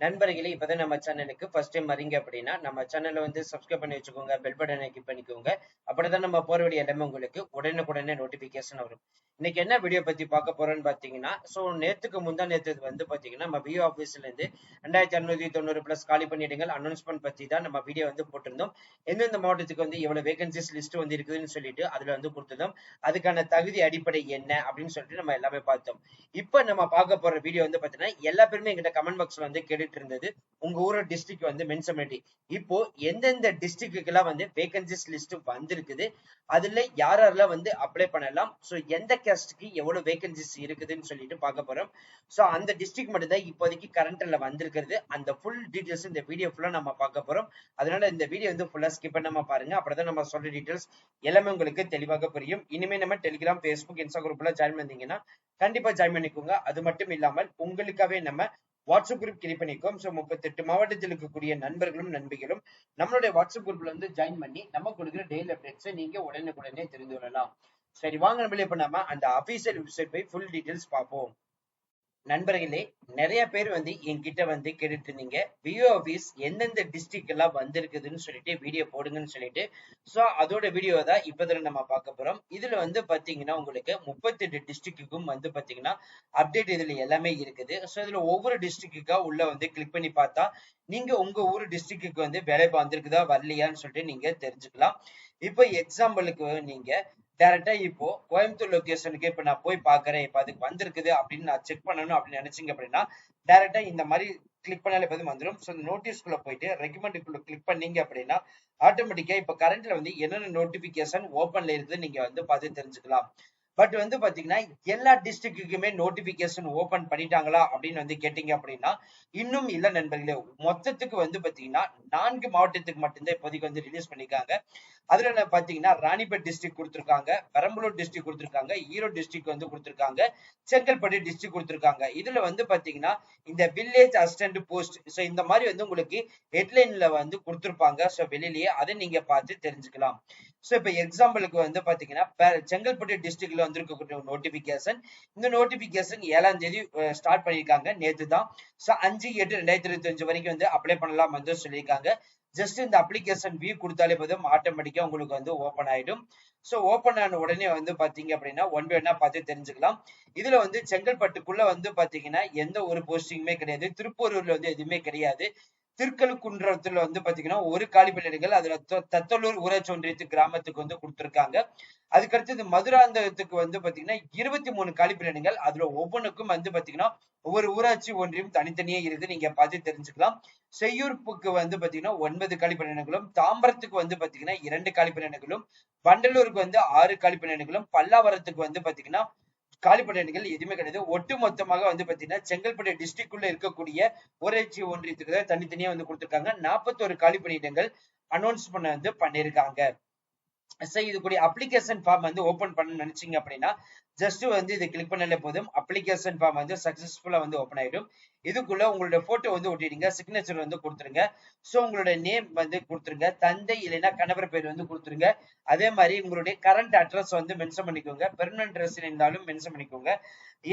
நண்பர்களே இப்பதான் நம்ம சேனலுக்கு ஃபர்ஸ்ட் டைம் வரீங்க அப்படின்னா நம்ம சேனலை வந்து சப்ஸ்கிரைப் பண்ணி வச்சுக்கோங்க பெல் பட்டனை கிளிக் பண்ணிக்கோங்க. அப்படிதான் நம்ம போற வேண்டிய எல்லாமே உங்களுக்கு உடனுக்குடனே நோட்டிபிகேஷன் வரும். இன்னைக்கு என்ன வீடியோ பத்தி பார்க்க போறோம்னு பாத்தீங்கன்னா ஸோ நேத்துக்கு முந்தா நேற்று வந்து பாத்தீங்கன்னா நம்ம விஓ ஆஃபீஸ்ல இருந்து ரெண்டாயிரத்தி அறுநூத்தி தொண்ணூறு பிளஸ் காலி பண்ணிடுங்கள் அனௌன்ஸ்மெண்ட் பத்தி தான் நம்ம வீடியோ வந்து போட்டிருந்தோம். எந்தெந்த மாவட்டத்துக்கு வந்து எவ்வளவு வேகன்சிஸ் லிஸ்ட் வந்து இருக்குதுன்னு சொல்லிட்டு அதுல வந்து கொடுத்திருந்தோம். அதுக்கான தகுதி அடிப்படை என்ன அப்படின்னு சொல்லிட்டு நம்ம எல்லாமே பார்த்தோம். இப்ப நம்ம பார்க்க போற வீடியோ வந்து பாத்தீங்கன்னா எல்லா பேருமே எங்கிட்ட கமெண்ட் பாக்ஸ்ல வந்து கேட்டுட்டு இருந்தது. உங்க ஊரோட டிஸ்ட்ரிக்ட் வந்து மென்ஷன் இப்போ எந்தெந்த டிஸ்ட்ரிக்ட்டுக்கு வந்து வேகன்சிஸ் லிஸ்ட் வந்திருக்குது? அதுல யார் யாரெல்லாம் வந்து அப்ளை பண்ணலாம்? சோ எந்த கேஸ்டுக்கு எவ்வளவு வேகன்சிஸ் இருக்குதுன்னு சொல்லிட்டு பார்க்க போறோம். ஸோ அந்த டிஸ்ட்ரிக்ட் மட்டும் தான் இப்போதைக்கு கரண்ட்ல வந்திருக்கிறது. அந்த ஃபுல் டீடைல்ஸ் இந்த வீடியோ ஃபுல்லா நம்ம பார்க்க போறோம். அதனால இந்த வீடியோ வந்து ஃபுல்லா ஸ்கிப் பண்ணாம பாருங்க. அப்படிதான் நம்ம சொல்ற டீடைல்ஸ் எல்லாமே உங்களுக்கு தெளிவாக புரியும். இனிமே நம்ம டெலிகிராம் ஃபேஸ்புக் இன்ஸ்டா குரூப்ல ஜாயின் பண்ணீங்கன்னா கண்டிப்பா ஜாயின் பண்ணிக்கோங்க. அது மட்டும் இல்லாமல் உங்களுக்காகவே நம்ம வாட்ஸ்அப் குரூப் கிரியேட் பண்ணிக்கோம் ஸோ முப்பத்தெட்டு மாவட்டத்தில் இருக்கக்கூடிய நண்பர்களும் நண்பிகளும் நம்மளுடைய வாட்ஸ்அப் குரூப்ல வந்து ஜாயின் பண்ணி நம்ம கொடுக்குற டெய்லி அப்டேட்ஸை நீங்க உடனுக்குடனே தெரிந்து கொள்ளலாம். சரி வாங்க நம்மளே இப்ப நம்ம அந்த அபிஷியல் வெப்சைட் போய் ஃபுல் டீடைல்ஸ் பார்ப்போம். நண்பர்களே நிறைய பேர் வந்து என்கிட்ட வந்து கேட்டுட்டு இருந்தீங்க விஓ ஆபீஸ் எந்தெந்த டிஸ்ட்ரிக்ட் எல்லாம் வந்திருக்குதுன்னு சொல்லிட்டு வீடியோ போடுங்கன்னு சொல்லிட்டு. சோ அதோட வீடியோ தான் இப்போதில் நம்ம பார்க்க போறோம். இதுல வந்து பாத்தீங்கன்னா உங்களுக்கு முப்பத்தெட்டு டிஸ்ட்ரிக்ட்டுக்கும் வந்து பாத்தீங்கன்னா அப்டேட் இதுல எல்லாமே இருக்குது. ஸோ இதுல ஒவ்வொரு டிஸ்ட்ரிக்ட்டுக்கா உள்ள வந்து கிளிக் பண்ணி பார்த்தா நீங்க உங்க ஊர் டிஸ்ட்ரிக்ட்டுக்கு வந்து வேலை வந்திருக்குதா வரலையான்னு சொல்லிட்டு நீங்க தெரிஞ்சுக்கலாம். இப்போ எக்ஸாம்பிளுக்கு நீங்க டேரக்டா இப்போ கோயம்புத்தூர் லொகேஷனுக்கு இப்ப நான் போய் பாக்குறேன் இப்ப அதுக்கு வந்திருக்குது அப்படின்னு நான் செக் பண்ணணும் அப்படின்னு நினைச்சீங்க அப்படின்னா டேரக்டா இந்த மாதிரி கிளிக் பண்ணாலே பதிவு வந்துடும் ஸோ இந்த நோட்டீஸ்குள்ள போயிட்டு ரெக்கமெண்டுக்குள்ள கிளிக் பண்ணீங்க அப்படின்னா ஆட்டோமேட்டிக்கா இப்ப கரண்ட்ல வந்து என்னென்ன நோட்டிபிகேஷன் ஓப்பன்ல இருக்குது நீங்க வந்து பார்த்து தெரிஞ்சுக்கலாம். பட் வந்து பாத்தீங்கன்னா எல்லா டிஸ்ட்ரிக்ட்டுக்குமே நோட்டிபிகேஷன் ஓபன் பண்ணிட்டாங்களா அப்படின்னு வந்து கேட்டீங்க அப்படின்னா இன்னும் இல்ல நண்பர்களே. மொத்தத்துக்கு வந்து பாத்தீங்கன்னா நான்கு மாவட்டத்துக்கு மட்டும்தான் இப்போதைக்கு வந்து ரிலீஸ் பண்ணிருக்காங்க. அதுல பாத்தீங்கன்னா ராணிப்பேட் டிஸ்ட்ரிக்ட் கொடுத்திருக்காங்க பெரம்பலூர் டிஸ்ட்ரிக்ட் கொடுத்திருக்காங்க ஈரோடு டிஸ்ட்ரிக்ட் வந்து கொடுத்திருக்காங்க செங்கல்பட்டு டிஸ்ட்ரிக்ட் கொடுத்திருக்காங்க. இதுல வந்து பாத்தீங்கன்னா இந்த வில்லேஜ் அசிஸ்டன்ட் போஸ்ட் ஸோ இந்த மாதிரி வந்து உங்களுக்கு ஹெட்லைன்ல வந்து கொடுத்திருப்பாங்க. ஸோ வெளியிலேயே அதை நீங்க பார்த்து தெரிஞ்சுக்கலாம். ஸோ இப்போ எக்ஸாம்பிளுக்கு வந்து பாத்தீங்கன்னா செங்கல்பட்டு டிஸ்ட்ரிக்ட்ல வந்திருக்கக்கூடிய நோட்டிபிகேஷன் இந்த நோட்டிபிகேஷன் ஏழாம் தேதி ஸ்டார்ட் பண்ணியிருக்காங்க. நேற்று தான் ஸோ அஞ்சு எட்டு ரெண்டாயிரத்தி இருபத்தி அஞ்சு வரைக்கும் வந்து அப்ளை பண்ணலாம் வந்து சொல்லியிருக்காங்க. ஜஸ்ட் இந்த அப்ளிகேஷன் வியூ கொடுத்தாலே போதும். ஆட்டோமேட்டிக்கா உங்களுக்கு வந்து ஓப்பன் ஆயிடும். ஸோ ஓப்பன் ஆன உடனே வந்து பாத்தீங்க அப்படின்னா ஒன் பை ஒன்னா பார்த்து தெரிஞ்சுக்கலாம். இதுல வந்து செங்கல்பட்டுக்குள்ள வந்து பாத்தீங்கன்னா எந்த ஒரு போஸ்டிங்குமே கிடையாது. திருப்பூரூர்ல வந்து எதுவுமே கிடையாது. திருக்கழுக்குன்றத்துல வந்து பாத்தீங்கன்னா ஒரு காலி பணியிடங்கள் அதுல தத்தலூர் ஊராட்சி ஒன்றியத்து கிராமத்துக்கு வந்து கொடுத்திருக்காங்க. அதுக்கடுத்தது மதுராந்தகத்துக்கு வந்து பாத்தீங்கன்னா இருபத்தி மூணு காலி பணியிடங்கள் அதுல ஒவ்வொன்றுக்கும் வந்து பாத்தீங்கன்னா ஒவ்வொரு ஊராட்சி ஒன்றியம் தனித்தனியே இருக்கு நீங்க பார்த்து தெரிஞ்சுக்கலாம். செய்யூர்ப்புக்கு வந்து பாத்தீங்கன்னா ஒன்பது காலி தாம்பரத்துக்கு வந்து பாத்தீங்கன்னா இரண்டு காலி பணியிடங்களும் வண்டலூருக்கு வந்து ஆறு காலி பல்லாவரத்துக்கு வந்து பாத்தீங்கன்னா காலி பணியிடங்கள் எதுவுமே கிடையாது. ஒட்டு மொத்தமாக வந்து பாத்தீங்கன்னா செங்கல்பட்டு டிஸ்ட்ரிக்ட்குள்ள இருக்கக்கூடிய ஊராட்சி ஒன்றியத்துக்கு தான் தனித்தனியா வந்து கொடுத்திருக்காங்க. நாற்பத்தோரு காலி பணியிடங்கள் அனௌன்ஸ் பண்ண வந்து பண்ணிருக்காங்க. சார் இதுக்குரிய அப்ளிகேஷன் ஃபார்ம் வந்து ஓபன் பண்ண நினைச்சீங்க அப்படின்னா ஜஸ்ட் வந்து இதை கிளிக் பண்ணாலே போதும். அப்ளிகேஷன் ஃபார்ம் வந்து சக்சஸ்ஃபுல்லா வந்து ஓப்பன் ஆயிடும். இதுக்குள்ள உங்களோட போட்டோ வந்து ஒட்டிடுங்க. சிக்னேச்சர் வந்து கொடுத்துருங்க. ஸோ உங்களோட நேம் வந்து கொடுத்துருங்க. தந்தை இல்லைன்னா கணவர் பேர் வந்து கொடுத்துருங்க. அதே மாதிரி உங்களுடைய கரண்ட் அட்ரஸ் வந்து மென்ஷன் பண்ணிக்கோங்க. பெர்மனன்ட் அட்ரஸ் இருந்தாலும் மென்ஷன் பண்ணிக்கோங்க.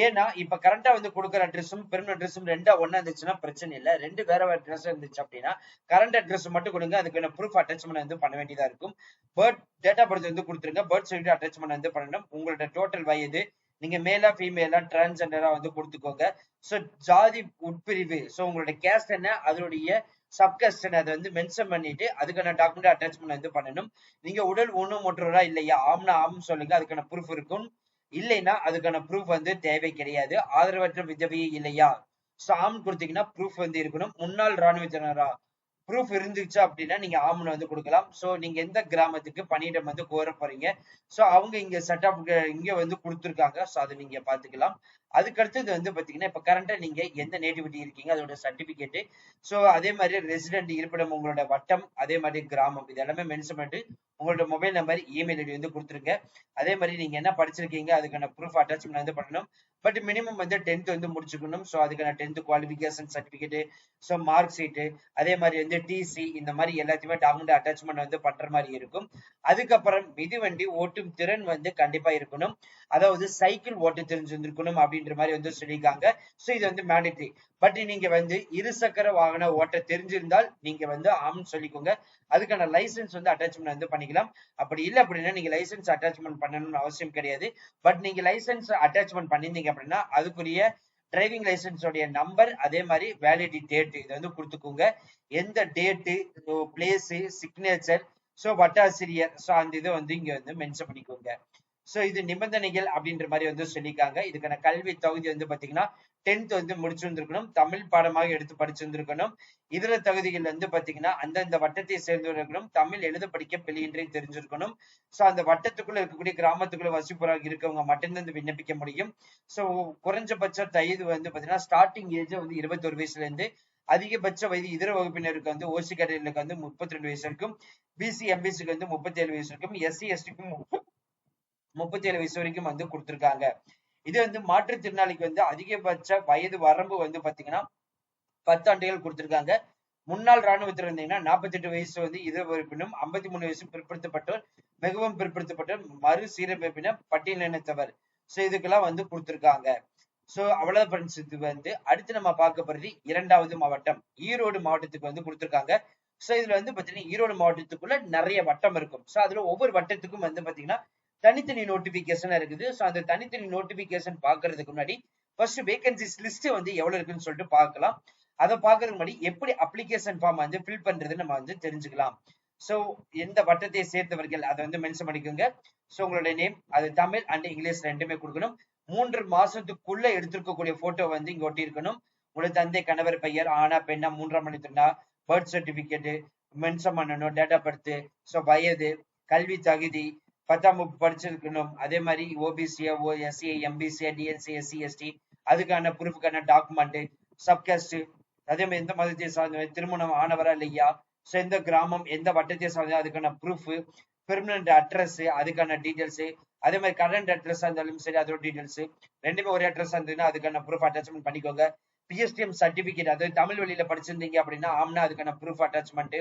ஏன்னா இப்ப கரண்டா வந்து கொடுக்குற அட்ரஸும் பெர்மனன்ட் அட்ரஸும் ரெண்டா ஒன்னா இருந்துச்சுன்னா பிரச்சனை இல்லை. ரெண்டு வேற வேற அட்ரஸ் இருந்துச்சு அப்படின்னா கரண்ட் அட்ரஸ் மட்டும் கொடுங்க. அதுக்கான ப்ரூஃப் அட்டாச்மெண்ட் வந்து பண்ண வேண்டியதா இருக்கும். பர்த் டேட்டா பர்த் வந்து கொடுத்துருங்க. பர்த் சர்டிஃபிகேட் அட்டாச்மெண்ட் வந்து பண்ணணும். உங்களோட டோட்டல் வயது நீங்க மேலா ஃபீமேலா டிரான்ஸ்ஜெண்டரா வந்து கொடுத்துக்கோங்க. ஸோ ஜாதி உட்பிரிவு. ஸோ உங்களோட கேஸ்ட் என்ன? அதனுடைய சப்கஸ்ட் அதை வந்து மென்ஷன் பண்ணிட்டு அதுக்கான டாக்குமெண்ட் அட்டாச்மெண்ட் வந்து பண்ணணும். நீங்க உடல் ஊனமுற்றோரா இல்லையா? ஆம்னா ஆம் சொல்லுங்க. அதுக்கான ப்ரூஃப் இருக்கும். இல்லைன்னா அதுக்கான ப்ரூஃப் வந்து தேவை கிடையாது. ஆதரவற்ற விதவையே இல்லையா? ஸோ ஆம் கொடுத்தீங்கன்னா ப்ரூஃப் வந்து இருக்கணும். முன்னாள் ராணுவத்தினரா ப்ரூஃப் இருந்துச்சு அப்படின்னா நீங்க ஆம்னு வந்து கொடுக்கலாம். ஸோ நீங்க எந்த கிராமத்துக்கு பணியிடம் வந்து கோர போறீங்க? ஸோ அவங்க இங்க செட்டப் இங்க வந்து கொடுத்துருக்காங்க. ஸோ அதை நீங்க பாத்துக்கலாம் அதுக்கு அடுத்தது வந்து பாத்தீங்கன்னா இப்ப கரண்டா நீங்க எந்த நேட்டிவிட்டி இருக்கீங்க அதோட சர்டிபிகேட் ஸோ அதே மாதிரி ரெசிடென்ட் இருப்பிடம் உங்களோட வட்டம் அதே மாதிரி கிராமம் இது எல்லாமே மென்ஷன் பண்ணிட்டு உங்களோட மொபைல் நம்பர் இமெயில் ஐடி வந்து கொடுத்துருங்க. அதே மாதிரி நீங்க என்ன படிச்சிருக்கீங்க அதுக்கான ப்ரூஃப் அட்டாச்மெண்ட் வந்து பண்ணணும். பட் மினிமம் வந்து டென்த் வந்து முடிச்சுக்கணும். ஸோ அதுக்கான tenth qualification certificate so mark sheet அதே மாதிரி வந்து டிசி இந்த மாதிரி எல்லாத்தையுமே டாக்குமெண்ட் அட்டாச்மெண்ட் வந்து பண்ணுற மாதிரி இருக்கும். அதுக்கப்புறம் மிதிவண்டி ஓட்டும் திறன் வந்து கண்டிப்பாக இருக்கணும். அதாவது சைக்கிள் ஓட்ட தெரிஞ்சிருந்திருக்கணும் அப்படின்ற மாதிரி வந்து சொல்லியிருக்காங்க. ஸோ இது வந்து மேண்டேட்ரி பட் நீங்க வந்து இருசக்கர வாகன ஓட்ட தெரிஞ்சிருந்தால் நீங்க வந்து ஆம்னு சொல்லிக்கோங்க. அதுக்கான லைசன்ஸ் வந்து அட்டாச்மெண்ட் வந்து பண்ணிக்கலாம். அப்படி இல்லை அப்படின்னா நீங்க லைசன்ஸ் அட்டாச்மெண்ட் பண்ணணும்னு அவசியம் கிடையாது. பட் நீங்க லைசன்ஸ் அட்டாச்மெண்ட் பண்ணிருந்தீங்க அப்படின்னா அதுக்குரிய டிரைவிங் லைசன்ஸோடைய நம்பர் அதே மாதிரி வேலிடி டேட் இது வந்து கொடுத்துக்கோங்க. எந்த டேட்டு பிளேஸ் சிக்னேச்சர் ஸோ வட்டாசிரியர் ஸோ அந்த இதை வந்து இங்க வந்து மென்ஷன் பண்ணிக்கோங்க. சோ இது நிபந்தனைகள் அப்படின்ற மாதிரி வந்து சொல்லியிருக்காங்க. இதுக்கான கல்வி தகுதி வந்து பாத்தீங்கன்னா டென்த் வந்து முடிச்சிருந்திருக்கணும். தமிழ் பாடமாக எடுத்து படிச்சிருந்திருக்கணும். இதர தகுதிகள் வந்து பாத்தீங்கன்னா அந்தந்த வட்டத்தை சேர்ந்தவர்களும் தமிழ் எழுத படிக்க பிழையின்றி தெரிஞ்சிருக்கணும். சோ அந்த வட்டத்துக்குள்ள இருக்கக்கூடிய கிராமத்துக்குள்ள வசிப்பவராக இருக்கவங்க மட்டும்தான் வந்து விண்ணப்பிக்க முடியும். சோ குறைஞ்சபட்ச தயது வந்து பாத்தீங்கன்னா ஸ்டார்டிங் ஏஜ் வந்து இருபத்தொரு வயசுல இருந்து அதிகபட்ச வயது இதர வகுப்பினருக்கு வந்து ஓசி கேட்டகரிகளுக்கு வந்து முப்பத்தி ரெண்டு வயசு இருக்கும் பிசி எம்பிசிக்கு வந்து முப்பத்தி ஏழு வயசு இருக்கும் எஸ்சி எஸ்டிக்கும் முப்பத்தி ஏழு வயசு வரைக்கும் வந்து கொடுத்துருக்காங்க. இது வந்து மாற்றுத்திறனாளிக்கு வந்து அதிகபட்ச வயது வரம்பு வந்து பாத்தீங்கன்னா பத்தாண்டுகள் கொடுத்திருக்காங்க. முன்னாள் ராணுவத்தில் இருந்தீங்கன்னா நாற்பத்தி எட்டு வயசு வந்து இது வகுப்பினும் ஐம்பத்தி மூணு வயசு பிற்படுத்தப்பட்டோர் மிகவும் பிற்படுத்தப்பட்டோர் மறு சீரமைப்பினர் பட்டியலினத்தவர். ஸோ இதுக்கெல்லாம் வந்து கொடுத்துருக்காங்க. ஸோ அவ்வளவு ஃப்ரெண்ட்ஸ் இது வந்து அடுத்து நம்ம பார்க்க போறது இரண்டாவது மாவட்டம். ஈரோடு மாவட்டத்துக்கு வந்து கொடுத்துருக்காங்க. ஸோ இதுல வந்து பாத்தீங்கன்னா ஈரோடு மாவட்டத்துக்குள்ள நிறைய வட்டம் இருக்கும். ஸோ அதுல ஒவ்வொரு வட்டத்துக்கும் வந்து பாத்தீங்கன்னா தனித்தனி நோட்டிபிகேஷன் இருக்குது. ஸோ அந்த தனித்தனி நோட்டிபிகேஷன் பாக்குறதுக்கு முன்னாடி ஃபர்ஸ்ட் வேகன்சிஸ் லிஸ்ட் வந்து எவ்வளவு இருக்குன்னு சொல்லிட்டு பார்க்கலாம். அதை பார்க்கறதுக்கு முன்னாடி எப்படி அப்ளிகேஷன் ஃபார்ம் வந்து ஃபில் பண்றது நம்ம வந்து தெரிஞ்சுக்கலாம். ஸோ எந்த வட்டத்தை சேர்ந்தவர்கள் அதை வந்து மென்ஷன் பண்ணிக்கோங்க. ஸோ உங்களுடைய நேம் அது தமிழ் அண்ட் இங்கிலீஷ் ரெண்டுமே கொடுக்கணும். மூன்று மாசத்துக்குள்ள எடுத்திருக்கக்கூடிய போட்டோ வந்து இங்க ஒட்டியிருக்கணும். உங்களுடைய தந்தை கணவர் பெயர் ஆனா பெண்ணா மூன்றாம் மணித்துனா பர்த் சர்டிபிகேட் மென்ஷன் பண்ணணும் டேட் ஆஃப் பர்த் ஸோ வயது கல்வி தகுதி பத்தாம் வகுப்பு படிச்சிருக்கணும். அதே மாதிரி ஓபிசியா ஓ எஸ்சி எம்பிசியா டிஎன்சி எஸ்சி எஸ்டி அதுக்கான ப்ரூஃபுக்கான டாக்குமெண்ட் சப்காஸ்ட் அதே மாதிரி எந்த மதத்தை சார்ந்த திருமணம் ஆனவரா இல்லையா? ஸோ எந்த கிராமம் எந்த வட்டத்தை சார்ந்த அதுக்கான ப்ரூஃப் பெர்மனன்ட் அட்ரஸ் அதுக்கான டீட்டெயில்ஸ் அதே மாதிரி கரண்ட் அட்ரஸ் இருந்தாலும் சரி அதோட டீட்டெயில்ஸ் ரெண்டுமே ஒரே அட்ரஸ் இருந்ததுன்னா அதுக்கான ப்ரூஃப் அட்டாச்மெண்ட் பண்ணிக்கோங்க. பிஎஸ்டிஎம் சர்டிபிகேட் அதாவது தமிழ் வழியில படிச்சிருந்தீங்க அப்படின்னா ஆம்னா அதுக்கான ப்ரூஃப் அட்டாச்மெண்ட்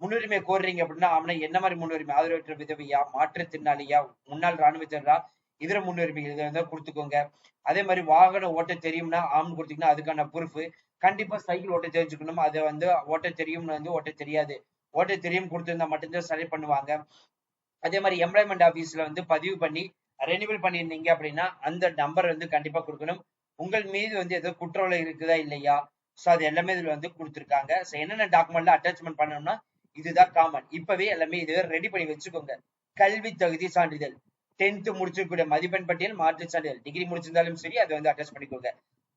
முன்னுரிமை கோர்றீங்க அப்படின்னா அவனை என்ன மாதிரி முன்னுரிமை? ஆதரவற்ற விதவியா? மாற்றுத்திறனாளியா முன்னாள் ராணுவத்தினரா இதர முன்னுரிமை இதை வந்து கொடுத்துக்கோங்க. அதே மாதிரி வாகன ஓட்ட தெரியும்னா ஆம்னு கொடுத்தீங்கன்னா அதுக்கான ப்ரூஃப் கண்டிப்பா சைக்கிள் ஓட்ட தெரிஞ்சுக்கணும். அதை வந்து ஓட்ட தெரியும்னு வந்து ஓட்ட தெரியாது. ஓட்ட தெரியும் கொடுத்துருந்தா மட்டும்தான் செலக்ட் பண்ணுவாங்க. அதே மாதிரி எம்ப்ளாய்மெண்ட் ஆஃபீஸ்ல வந்து பதிவு பண்ணி ரெனிவல் பண்ணியிருந்தீங்க அப்படின்னா அந்த நம்பர் வந்து கண்டிப்பா கொடுக்கணும். உங்கள் மீது வந்து ஏதோ குற்றவாளி இருக்குதா இல்லையா? ஸோ அது எல்லாமே இதுல வந்து கொடுத்துருக்காங்க. ஸோ என்னென்ன டாக்குமெண்ட்ல அட்டாச்மெண்ட் பண்ணணும்னா இதுதான் காமன் இப்பவே எல்லாமே இதுவே ரெடி பண்ணி வச்சுக்கோங்க. கல்வி தகுதி சான்றிதழ். டென்த் முடிச்சிருக்கூடிய மதிப்பெண் பட்டியல் மாற்று சான்றிதழ். டிகிரி முடிச்சிருந்தாலும் சரி அதை வந்து அட்டாச் பண்ணிக்கோங்க.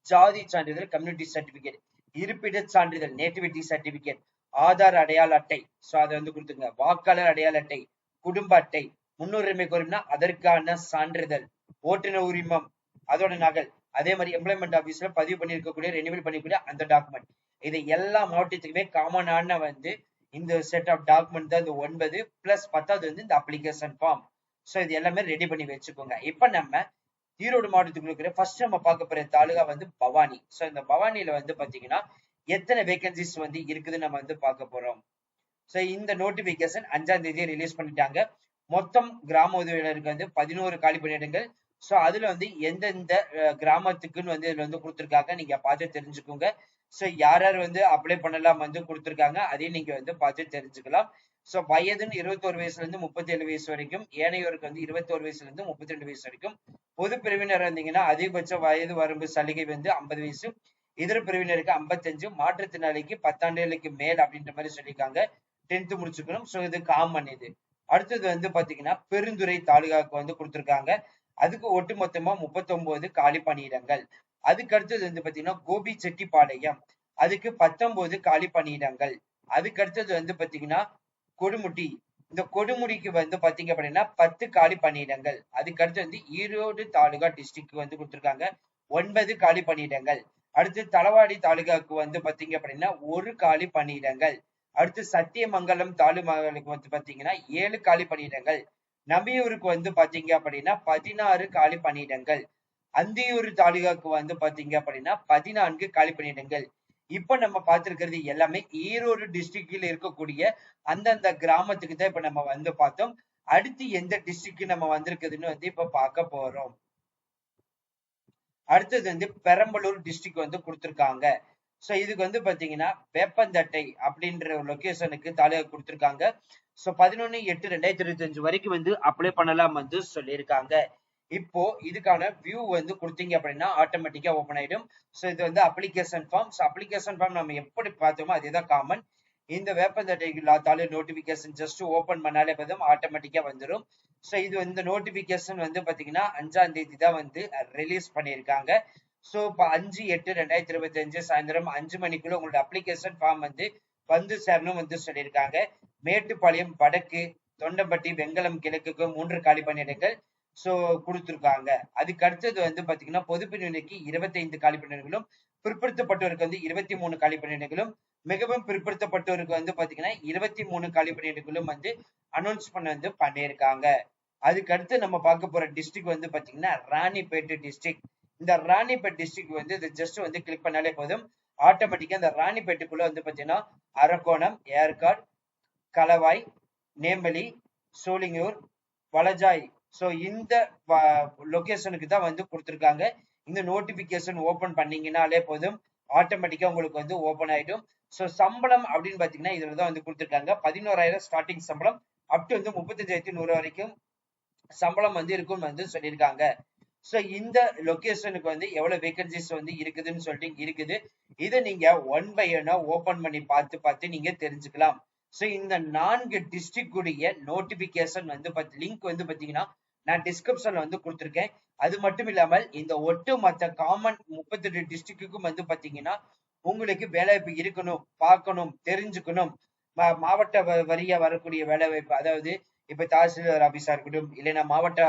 ஜாதி சான்றிதழ் கம்யூனிட்டி சர்டிபிகேட் இருப்பிட சான்றிதழ் நேட்டிவிட்டி சர்டிபிகேட் ஆதார் அடையாள அட்டை. ஸோ அதை வந்து கொடுத்துங்க வாக்காளர் அடையாள அட்டை குடும்ப அட்டை. முன்னுரிமை கோரினா அதற்கான சான்றிதழ். ஓட்டுநர் உரிமம் அதோட நகல். அதே மாதிரி எம்ப்ளாய்மெண்ட் ஆபீஸ்ல பதிவு பண்ணிருக்கக்கூடிய ரெனிவல் பண்ணிக்கூடிய அந்த டாக்குமெண்ட் இது எல்லா மாவட்டத்துக்குமே காமனான வந்து இந்த செட் ஆஃப் டாக்குமெண்ட் தான் இந்த ஒன்பது பிளஸ் பத்தாவது வந்து இந்த அப்ளிகேஷன் ஃபார்ம் ஸோ இது எல்லாமே ரெடி பண்ணி வச்சுக்கோங்க. இப்போ நம்ம ஈரோடு மாவட்டத்துக்குள்ள இருக்கிற ஃபர்ஸ்ட் நம்ம பார்க்க போற தாலுகா வந்து பவானி. ஸோ இந்த பவானியில வந்து பாத்தீங்கன்னா எத்தனை வேகன்சிஸ் வந்து இருக்குதுன்னு நம்ம வந்து பார்க்க போறோம். ஸோ இந்த நோட்டிபிகேஷன் அஞ்சாம் தேதி ரிலீஸ் பண்ணிட்டாங்க. மொத்தம் கிராம உதவியாளருக்கு வந்து பதினோரு காலி பணியிடங்கள் ஸோ அதுல வந்து எந்தெந்த கிராமத்துக்குன்னு வந்து இதுல வந்து கொடுத்துருக்காங்க. நீங்க பார்த்து தெரிஞ்சுக்கோங்க. ஸோ யார் யார் வந்து அப்ளை பண்ணலாம் வந்து கொடுத்துருக்காங்க அதையும் நீங்க வந்து பார்த்து தெரிஞ்சுக்கலாம். ஸோ வயதுன்னு இருபத்தோரு வயசுல இருந்து முப்பத்தி ஏழு வயசு வரைக்கும் ஏனையோருக்கு வந்து இருபத்தோரு வயசுல இருந்து முப்பத்தி ரெண்டு வயசு வரைக்கும். பொது பிரிவினர் இருந்தீங்கன்னா அதிகபட்ச வயது வரம்பு சலுகை வந்து ஐம்பது வயசு. இதர பிரிவினருக்கு ஐம்பத்தஞ்சு. மாற்றுத்திறனாளிக்கு பத்தாண்டுகளுக்கு மேல் அப்படின்ற மாதிரி சொல்லியிருக்காங்க. டென்த் முடிச்சுக்கணும். ஸோ இது காமன் இது. அடுத்தது வந்து பாத்தீங்கன்னா பெருந்துறை தாலுகாவுக்கு வந்து கொடுத்துருக்காங்க. அதுக்கு ஒட்டுமொத்தமா முப்பத்தி ஒன்பது காலி பணியிடங்கள். அதுக்கு அடுத்தது வந்து பாத்தீங்கன்னா கோபி செட்டிப்பாளையம். அதுக்கு பத்தொன்பது காலி பணியிடங்கள். அதுக்கு அடுத்தது வந்து பாத்தீங்கன்னா கொடுமுடி. இந்த கொடுமுடிக்கு வந்து பாத்தீங்க அப்படின்னா பத்து காலி பணியிடங்கள். அதுக்கு அடுத்து வந்து ஈரோடு தாலுகா டிஸ்ட்ரிக்ட் வந்து கொடுத்துருக்காங்க ஒன்பது காலி பணியிடங்கள். அடுத்து தலவாடி தாலுகாவுக்கு வந்து பாத்தீங்க அப்படின்னா ஒரு காலி பணியிடங்கள். அடுத்து சத்தியமங்கலம் தாலுகாவுக்கு வந்து பாத்தீங்கன்னா ஏழு காலி பணியிடங்கள். நம்பியூருக்கு வந்து பாத்தீங்க அப்படின்னா பதினாறு காலி பணியிடங்கள். அந்தியூர் தாலுகாக்கு வந்து பாத்தீங்க அப்படின்னா பதினான்கு காலி பணியிடங்கள் இப்ப நம்ம பார்த்திருக்கிறது எல்லாமே ஈரோடு டிஸ்ட்ரிக்ட்ல இருக்கக்கூடிய அந்தந்த கிராமத்துக்கு தான் இப்ப நம்ம வந்து பார்த்தோம். அடுத்து எந்த டிஸ்ட்ரிக்ட் நம்ம வந்திருக்குதுன்னு வந்து இப்ப பார்க்க போறோம். அடுத்தது வந்து பெரம்பலூர் டிஸ்ட்ரிக்ட் வந்து கொடுத்துருக்காங்க. சோ இதுக்கு வந்து பாத்தீங்கன்னா வேப்பந்தட்டை அப்படின்ற ஒரு லொகேஷனுக்கு தாலுகா கொடுத்துருக்காங்க. சோ பதினொன்னு எட்டு ரெண்டாயிரத்தி இருபத்தஞ்சு வரைக்கும் வந்து அப்ளை பண்ணலாம் வந்து சொல்லியிருக்காங்க. இப்போ இதுக்கான வியூ வந்து கொடுத்தீங்க அப்படின்னா ஆட்டோமேட்டிக்கா ஓபன் ஆயிடும். சோ இது வந்து application form so application form நம்ம எப்படி பார்த்தோமோ அதேதான் காமன் இந்த வேப்பந்தட்டை நோட்டிபிகேஷன் ஜஸ்ட் ஓபன் பண்ணாலே போதும் ஆட்டோமேட்டிக்கா வந்துடும் ஸோ இது இந்த நோட்டிபிகேஷன் வந்து பாத்தீங்கன்னா அஞ்சாம் தேதி தான் வந்து ரிலீஸ் பண்ணியிருக்காங்க. ஸோ இப்போ அஞ்சு எட்டு ரெண்டாயிரத்தி இருபத்தி அஞ்சு சாயந்தரம் அஞ்சு மணிக்குள்ள உங்களோட அப்ளிகேஷன் ஃபார்ம் வந்து வந்து சேரணும் வந்து சொல்லியிருக்காங்க. மேட்டுப்பாளையம் வடக்கு தொண்டம்பட்டி வெங்கலம் கிழக்குக்கு மூன்று காலி பணியிடங்கள் ஸோ கொடுத்துருக்காங்க. அதுக்கு அடுத்தது வந்து பாத்தீங்கன்னா பொதுப்பிரிவினைக்கு இருபத்தைந்து காலி பணியிடங்களும் பிற்படுத்தப்பட்டோருக்கு வந்து இருபத்தி மூணு காலி மிகவும் பிற்படுத்தப்பட்டோருக்கு வந்து பாத்தீங்கன்னா இருபத்தி மூணு காலி வந்து அனௌன்ஸ் பண்ண வந்து பண்ணியிருக்காங்க. அதுக்கு அடுத்து நம்ம பார்க்க போற டிஸ்ட்ரிக்ட் வந்து பாத்தீங்கன்னா ராணிப்பேட்டு டிஸ்ட்ரிக்ட் இந்த ராணிப்பேட் டிஸ்ட்ரிக்ட் வந்து இது ஜஸ்ட் வந்து கிளிக் பண்ணாலே போதும். ஆட்டோமேட்டிக்கா இந்த ராணிப்பேட்டுக்குள்ள வந்து பாத்தீங்கன்னா அரக்கோணம் ஏற்காடு கலவாய் நேம்பலி சோளிங்கூர் வலஜாய் ஸோ இந்த லொகேஷனுக்கு தான் வந்து கொடுத்துருக்காங்க. இந்த நோட்டிபிகேஷன் ஓப்பன் பண்ணீங்கன்னாலே போதும். ஆட்டோமேட்டிக்கா உங்களுக்கு வந்து ஓபன் ஆயிடும். ஸோ சம்பளம் அப்படின்னு பாத்தீங்கன்னா இதுல தான் வந்து கொடுத்துருக்காங்க. பதினோராயிரம் ஸ்டார்டிங் சம்பளம். அப் டு வந்து முப்பத்தஞ்சாயிரத்தி நூறு வரைக்கும் சம்பளம் வந்து இருக்கும்னு வந்து சொல்லியிருக்காங்க. ஸோ இந்த லொகேஷனுக்கு வந்து எவ்வளவு வேகன்சிஸ் வந்து இருக்குதுன்னு சொல்லிட்டு இருக்குது. இதை நீங்க ஒன் பை ஒன்னாக ஓப்பன் பண்ணி பார்த்து பார்த்து நீங்க தெரிஞ்சுக்கலாம். ஸோ இந்த நான்கு டிஸ்ட்ரிக்டுடைய நோட்டிபிகேஷன் வந்து லிங்க் வந்து பாத்தீங்கன்னா நான் டிஸ்கிரிப்ஷன்ல வந்து கொடுத்துருக்கேன். அது மட்டும் இல்லாமல் இந்த ஒட்டு மற்ற காமன் முப்பத்தெட்டு டிஸ்ட்ரிக்ட்டுக்கும் வந்து பாத்தீங்கன்னா உங்களுக்கு வேலைவாய்ப்பு இருக்கணும் பார்க்கணும் தெரிஞ்சுக்கணும். மாவட்ட வரியா வரக்கூடிய வேலைவாய்ப்பு அதாவது இப்ப தாசில்தார் ஆபீஸா இருக்கட்டும் இல்லைன்னா மாவட்ட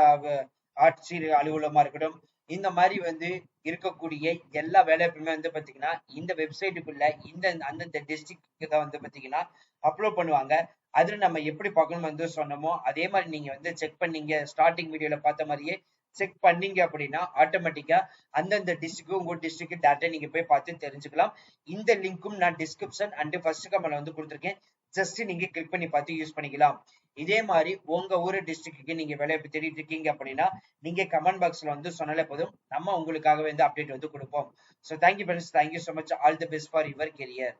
ஆட்சியர் அலுவலகமா இருக்கட்டும் இந்த மாதிரி வந்து இருக்கக்கூடிய எல்லா வேலைவாய்ப்புமே வந்து பாத்தீங்கன்னா இந்த வெப்சைட்டுக்குள்ள இந்த அந்தந்த டிஸ்ட்ரிக்ட் தான் வந்து பாத்தீங்கன்னா அப்லோட் பண்ணுவாங்க. அதுல நம்ம எப்படி பார்க்கணும் வந்து சொன்னோமோ அதே மாதிரி நீங்க வந்து செக் பண்ணீங்க ஸ்டார்டிங் வீடியோல பார்த்த மாதிரியே செக் பண்ணீங்க அப்படின்னா ஆட்டோமேட்டிக்கா அந்தந்த டிஸ்ட்ரிக்ட் உங்க டிஸ்ட்ரிக்ட் டேட்டா நீங்க போய் பார்த்து தெரிஞ்சுக்கலாம். இந்த லிங்க்கும் நான் டிஸ்கிரிப்ஷன் அண்ட் ஃபர்ஸ்ட் கமெண்ட்ல வந்து கொடுத்துருக்கேன். ஜஸ்ட் நீங்க கிளிக் பண்ணி பார்த்து யூஸ் பண்ணிக்கலாம். இதே மாதிரி உங்க ஊர் டிஸ்ட்ரிக்ட்டுக்கு நீங்க வேலை தேடிட்டு இருக்கீங்க அப்படின்னா நீங்க கமெண்ட் பாக்ஸ்ல வந்து சொன்னாலே போதும். நம்ம உங்களுக்காக வந்து அப்டேட் வந்து கொடுப்போம். So thank you friends thank you so much all the best for your career